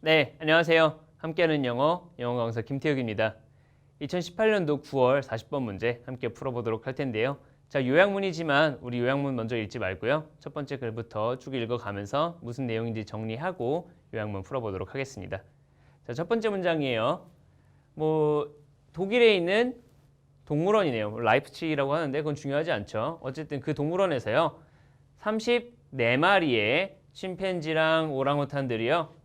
네, 안녕하세요. 함께하는 영어, 영어 강사 김태욱입니다. 2018년도 9월 40번 문제 함께 풀어보도록 할 텐데요. 자, 요약문이지만 우리 요약문 먼저 읽지 말고요. 첫 번째 글부터 쭉 읽어가면서 무슨 내용인지 정리하고 요약문 풀어보도록 하겠습니다. 자, 첫 번째 문장이에요. 뭐 독일에 있는 동물원이네요. 뭐 라이프치히라고 하는데 그건 중요하지 않죠. 어쨌든 그 동물원에서요. 34마리의 침팬지랑 오랑우탄들이요.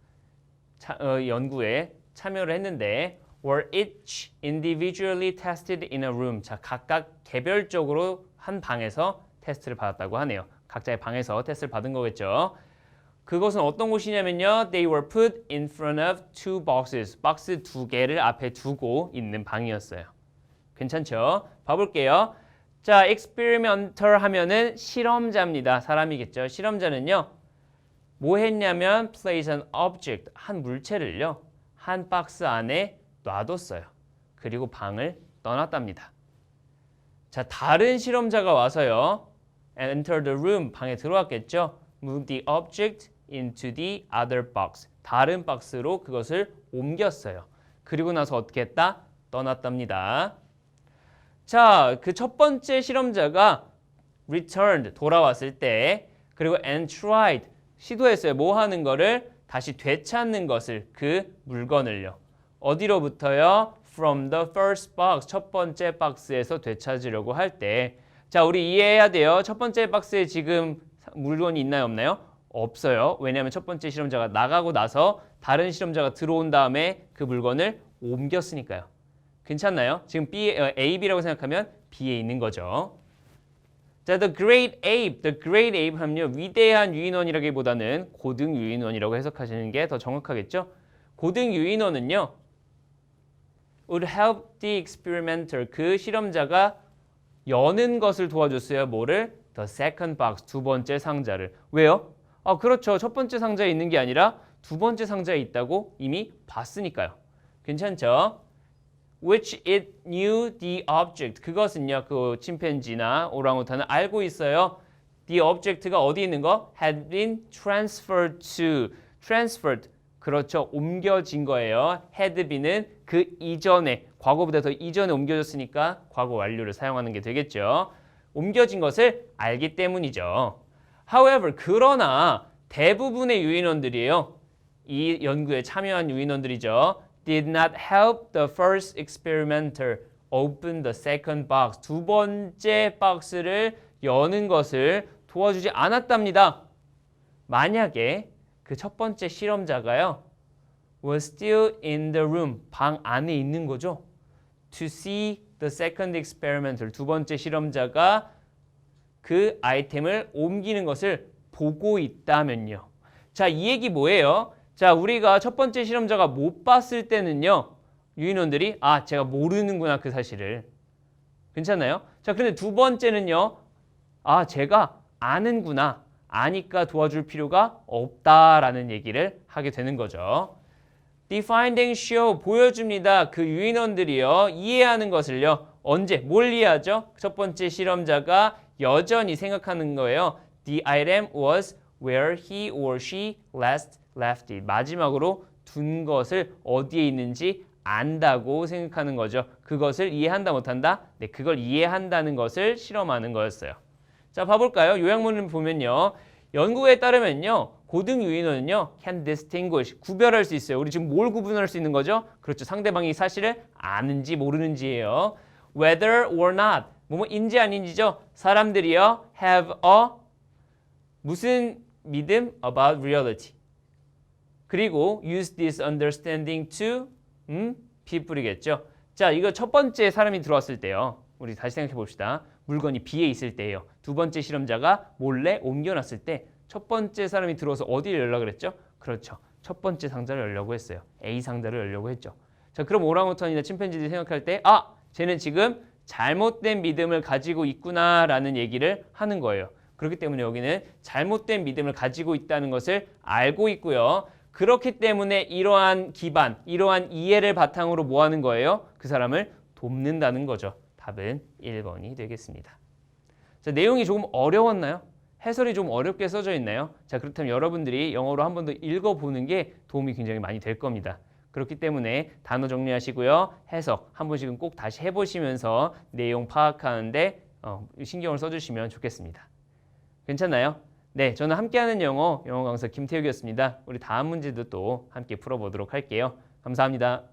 차- 어, 연구에 참여를 했는데 were each individually tested in a room. 자, 각각 개별적으로 한 방에서 테스트를 받았다고 하네요. 각자의 방에서 테스트를 받은 거겠죠. 그것은 어떤 곳이냐면요. They were put in front of two boxes. 박스 두 개를 앞에 두고 있는 방이었어요. 괜찮죠? 봐볼게요. 자, experimental 하면은 실험자입니다. 사람이겠죠. 실험자는요. 뭐 했냐면 place an object 한 물체를요 한 박스 안에 놔뒀어요. 그리고 방을 떠났답니다. 자 다른 실험자가 와서요 enter the room 방에 들어왔겠죠. move the object into the other box 다른 박스로 그것을 옮겼어요. 그리고 나서 어떻게 했다? 떠났답니다. 자, 그 첫 번째 실험자가 returned 돌아왔을 때 그리고 and tried 시도했어요. 뭐 하는 거를 다시 되찾는 것을 그 물건을요. 어디로부터요? From the first box 첫 번째 박스에서 되찾으려고 할 때. 자, 우리 이해해야 돼요. 첫 번째 박스에 지금 물건이 있나요, 없나요? 없어요. 왜냐하면 첫 번째 실험자가 나가고 나서 다른 실험자가 들어온 다음에 그 물건을 옮겼으니까요. 괜찮나요? 지금 B, 어, A, B라고 생각하면 B에 있는 거죠. 자, the great ape, the great ape 하면요 위대한 유인원이라기보다는 고등 유인원이라고 해석하시는 게 더 정확하겠죠? 고등 유인원은요 would help the experimenter 그 실험자가 여는 것을 도와줬어요. 뭐를? the second box 두 번째 상자를 왜요? 아 그렇죠. 첫 번째 상자에 있는 게 아니라 두 번째 상자에 있다고 이미 봤으니까요. 괜찮죠? Which it knew the object. 그것은요, 그 침팬지나 오랑우탄은 알고 있어요. The object가 어디 있는 거? had been transferred to. transferred. 그렇죠. 옮겨진 거예요. had been은 그 이전에, 과거보다 더 이전에 옮겨졌으니까 과거 완료를 사용하는 게 되겠죠. 옮겨진 것을 알기 때문이죠. However, 그러나 대부분의 유인원들이에요. 이 연구에 참여한 유인원들이죠. Did not help the first experimenter open the second box. 두 번째 박스를 여는 것을 도와주지 않았답니다. 만약에 그 첫 번째 실험자가요. was still in the room. 방 안에 있는 거죠. to see the second experimenter. 두 번째 실험자가 그 아이템을 옮기는 것을 보고 있다면요. 자, 이 얘기 뭐예요? 자, 우리가 첫 번째 실험자가 못 봤을 때는요. 유인원들이 아, 제가 모르는구나 그 사실을. 괜찮나요? 자, 그런데 두 번째는요. 아, 제가 아는구나. 아니까 도와줄 필요가 없다라는 얘기를 하게 되는 거죠. The findings show 보여줍니다. 그 유인원들이요. 이해하는 것을요. 언제 뭘 이해하죠? 첫 번째 실험자가 여전히 생각하는 거예요. The item was where he or she last left it. 마지막으로 둔 것을 어디에 있는지 안다고 생각하는 거죠. 그것을 이해한다 못한다? 네, 그걸 이해한다는 것을 실험하는 거였어요. 자, 봐볼까요? 요약문을 보면요. 연구에 따르면요. 고등 유인원은요. can distinguish, 구별할 수 있어요. 우리 지금 뭘 구분할 수 있는 거죠? 그렇죠. 상대방이 사실을 아는지 모르는지예요. whether or not, 뭐뭐인지 아닌지죠. 사람들이요. have a 무슨 믿음 about reality. 그리고 use this understanding to 음, people이겠죠. 자, 이거 첫 번째 사람이 들어왔을 때요. 우리 다시 생각해 봅시다. 물건이 B에 있을 때예요. 두 번째 실험자가 몰래 옮겨놨을 때 첫 번째 사람이 들어와서 어디를 열려고 그랬죠? 그렇죠. 첫 번째 상자를 열려고 했어요. A 상자를 열려고 했죠. 자, 그럼 오랑우탄이나 침팬지들이 생각할 때 아, 쟤는 지금 잘못된 믿음을 가지고 있구나라는 얘기를 하는 거예요. 그렇기 때문에 여기는 잘못된 믿음을 가지고 있다는 것을 알고 있고요. 그렇기 때문에 이러한 기반, 이러한 이해를 바탕으로 뭐 하는 거예요? 그 사람을 돕는다는 거죠. 답은 1번이 되겠습니다. 자, 내용이 조금 어려웠나요? 해설이 좀 어렵게 써져 있나요? 자, 그렇다면 여러분들이 영어로 한 번 더 읽어보는 게 도움이 굉장히 많이 될 겁니다. 그렇기 때문에 단어 정리하시고요. 해석 한 번씩은 꼭 다시 해보시면서 내용 파악하는데 어, 신경을 써주시면 좋겠습니다. 괜찮나요? 네, 저는 함께하는 영어 영어 강사 김태욱이었습니다. 우리 다음 문제도 또 함께 풀어보도록 할게요. 감사합니다.